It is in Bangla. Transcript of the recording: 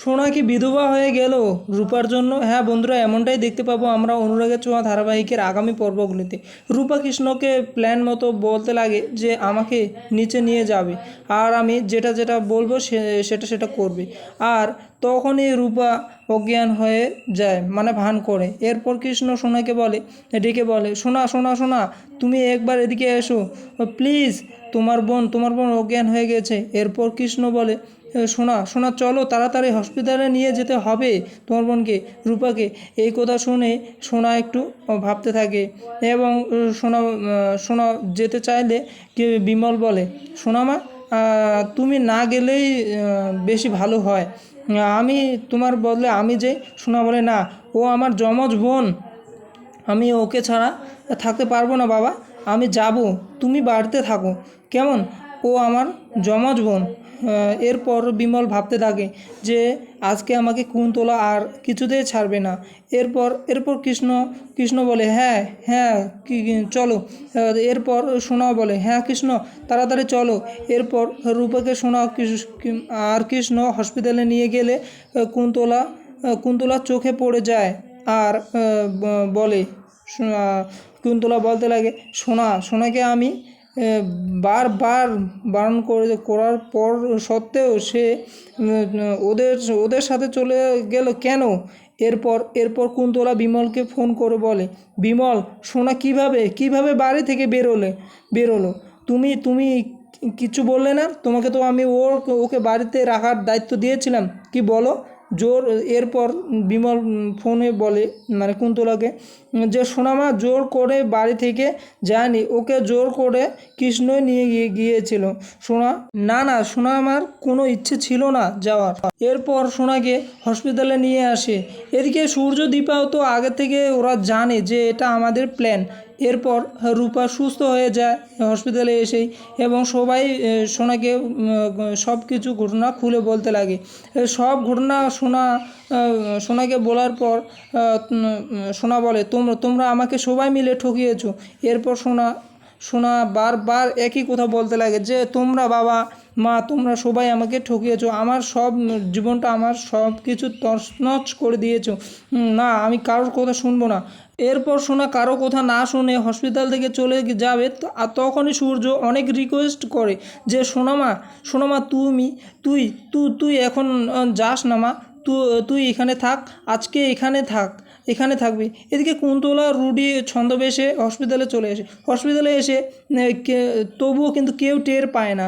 সোনা কি বিধবা হয়ে গেল? রূপার জন্য? হ্যাঁ বন্ধুরা, এমনটাই দেখতে পাবো আমরা অনুরাগের ছোঁয়া ধারাবাহিকের আগামী পর্বগুলিতে। রূপা কৃষ্ণকে প্ল্যান মতো বলতে লাগে যে আমাকে নিচে নিয়ে যাবে। আর আমি যেটা যেটা বলব সে, সেটা সেটা করবে। আর তখনই রূপা অজ্ঞান হয়ে যায় মানে ভান করে। এরপর কৃষ্ণ সোনাকে বলে ডেকে বলে সোনা সোনা সোনা তুমি একবার এদিকে এসো। প্লিজ তোমার বোন তোমার বোন অজ্ঞান হয়ে গেছে। এরপর কৃষ্ণ বলে "এ, সোনা সোনা চলো তাড়াতাড়ি হসপিটালে নিয়ে যেতে হবে তোমার বোনকে। রূপাকে এই কথা শুনে সোনা একটু ভাবতে থাকে এবং সোনা সোনা যেতে চাইলে কে বিমল বলে সোনা মা আহ, তুমি না গেলেই বেশি ভালো হয়। আমি তোমার বদলে আমি যে, সোনা বলে না, ও আমার যমজ বোন। আমি ওকে ছাড়া থাকতে পারব না বাবা, আমি যাব, তুমি বাড়িতে থাকো। কেমন? ও আমার যমজ বোন এরপর বিমল ভাবতে থাকে যে আজকে আমাকে কুন্তলা আর কিছুতেই ছাড়বে না। এরপর এরপর কৃষ্ণ কৃষ্ণ বলে হ্যাঁ হ্যাঁ চলো। এরপর সোনা বলে হ্যাঁ কৃষ্ণ, তাড়াতাড়ি চলো। এরপর রূপাকে সোনা আর কৃষ্ণ হসপিটালে নিয়ে গেলে কুন্তলা কুন্তলার চোখে পড়ে যায় আর বলে কুন্তলা বলতে লাগে, সোনা, সোনাকে আমি বারবার বারণ করে করার পর সত্ত্বেও সে ওদের ওদের সাথে চলে গেল কেন? এরপর এরপর কুন্তলা বিমলকে ফোন করে বলে, বিমল, সোনা কীভাবে কীভাবে বাড়ি থেকে বেরোলে, বেরোলো? তুমি তুমি কিছু বললে না? তোমাকে তো আমি ওর, ওকে বাড়িতে রাখার দায়িত্ব দিয়েছিলাম। কি বলো? জোর, এরপর বিমল ফোনে বলে মানে কুন্তলাকে, যে সোনামা জোর করে বাড়ি থেকে যায়নি, ওকে জোর করে কৃষ্ণই নিয়ে গিয়ে, গিয়েছিল। সোনা, না না, সোনামার কোনো ইচ্ছে ছিল না যাওয়ার। এরপর সোনাকে হসপিটালে নিয়ে আসে। এদিকে সূর্য দীপাও তো আগে থেকে ওরা জানে যে এটা আমাদের প্ল্যান এরপর রূপা সুস্থ হয়ে যায় হসপিটালে এসেই এবং সবাই সোনাকে সব কিছু ঘটনা খুলে বলতে লাগে। সব ঘটনা সোনা সোনাকে বলার পর সোনা বলে, তোমরা তোমরা আমাকে সবাই মিলে ঠকিয়েছো। এরপর সোনা সোনা বারবার একই কথা বলতে লাগে যে, তোমরা বাবা, মা, তোমরা সবাই আমাকে ঠকিয়েছো, আমার সব জীবনটা আমার সব কিছু তছনছ করে দিয়েছ। না, আমি কারোর কথা শুনব না। এরপর শোনা কারও কথা না শুনে হসপিটাল থেকে চলে যাবে আর তখনই সূর্য অনেক রিকোয়েস্ট করে যে সোনামা সোনামা তুমি, তুই তুই তুই এখন যাস না মা তুই এখানে থাক, আজকে এখানে থাক। এখানে থাকবি। এদিকে কুন্তলা, রুডি, ছন্দবেশে হসপিটালে চলে আসে। হসপিটালে এসে তবুও কিন্তু কেউ টের পায় না।